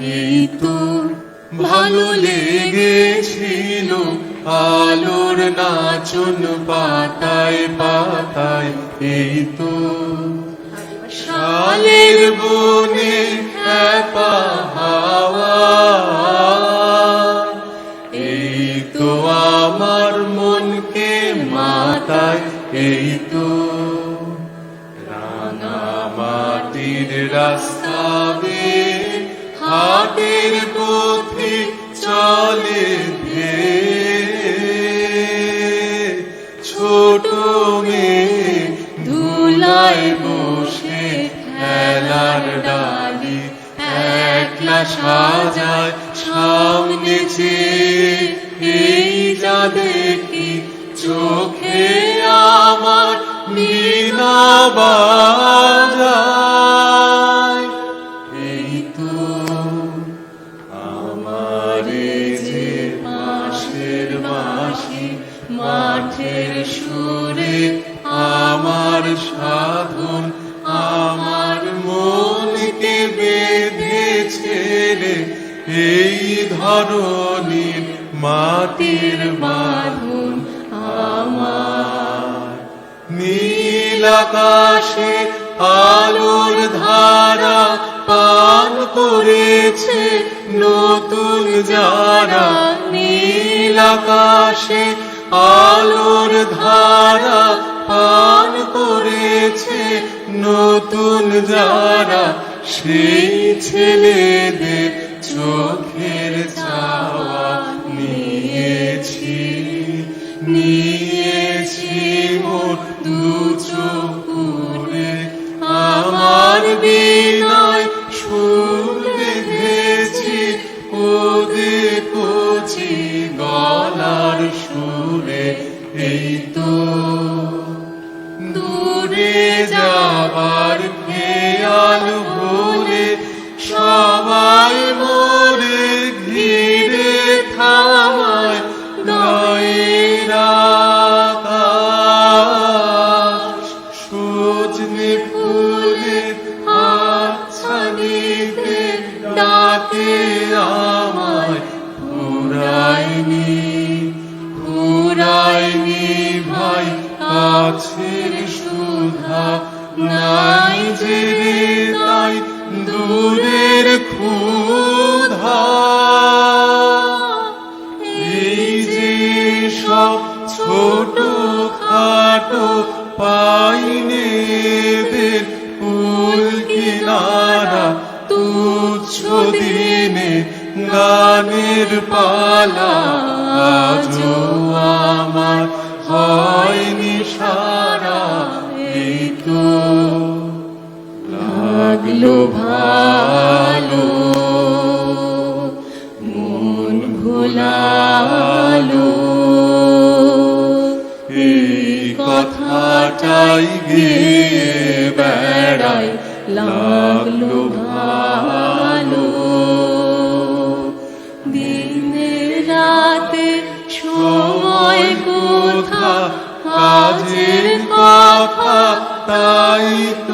এই তো ভালো লেগেছিল আলোর নাচন পাতায় পাতায়। এই তো শালের বনে হাওয়া। এই তো আমার মনকে মাতায়। এই তো রাঙা মাটির রাস্তা বেয়ে হাটের পথে চলে ধেয়ে ছোট মেয়ে ধুলায় বসে খেলার ডালি একলা সাজায় সামনে চেয়ে। এই যা দেখি চোখে আমার বিনা এই ধরনের মাটির বাঁধন আমার। নীল আকাশে আলোর ধারা পান করেছে নতুন যারা। নীল আকাশে আলোর ধারা পান করেছে নতুন যারা। সেই ছেলেদের চোখের চাওয়া নিয়েছি নিয়েছি মোর দু চোখে আমার বিনয় সুর বেঁধেছি ওদে কচি গলার সুরে। এই তো দূরে যাবার ভাই কাছের সুধা নাই যে ছোট খাটো পাইনেদের ফুল কিনারা তুচ্ছ দিনে গানের পালা। আজও আমার হয়নি সারা এই তো। লাগল ভালো কথাটাই গিয়ে বেড়াই লাগল ভালো। দিনে রাতে সময় কোথা? কাজের কথা তাই তো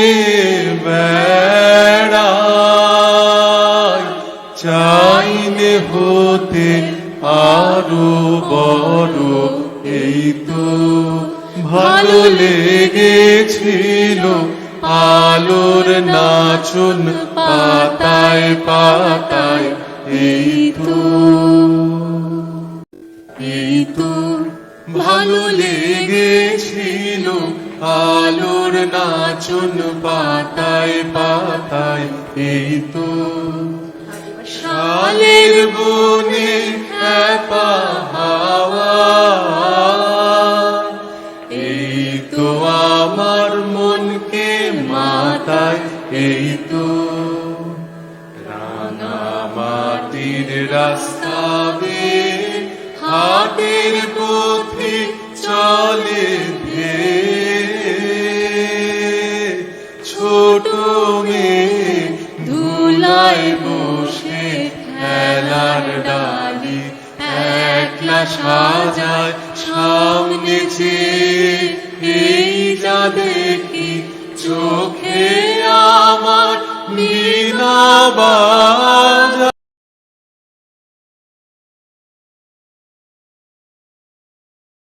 আরও বড়, এই তো ভালো লেগেছিল। আলোর নাচন পাতায় পাতায়, এই তো এই তো ভালো লেগেছিল। আলোর নাচন পাতায় পাতায়, এই তো কালের বনে এই তো আমার মনকে মাতায় এই তো রাঙা মাটির রাস হয় বসে খেলার ডালি। একলা সাজায় সামনে সামনেছে এই যা দেখে